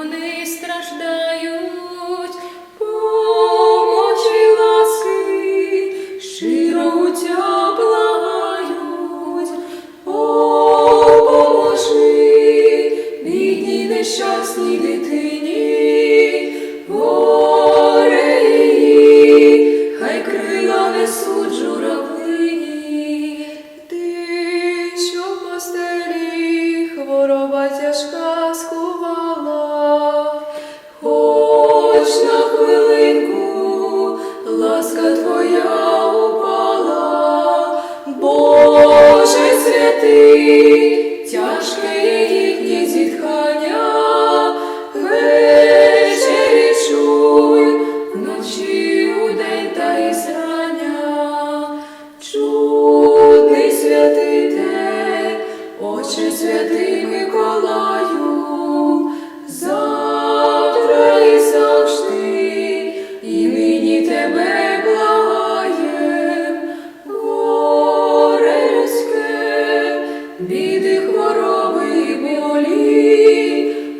вони страждають, Твоя упала, Боже святий, тяжке їхні зітхання, вечері чуй, вночі у день та і срання, чудний святите, очі святий. біди хвороби і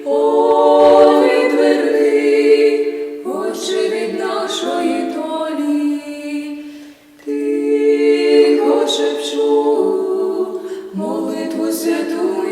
О, відверни очі від нашої долі, тихо шепчу молитву святу.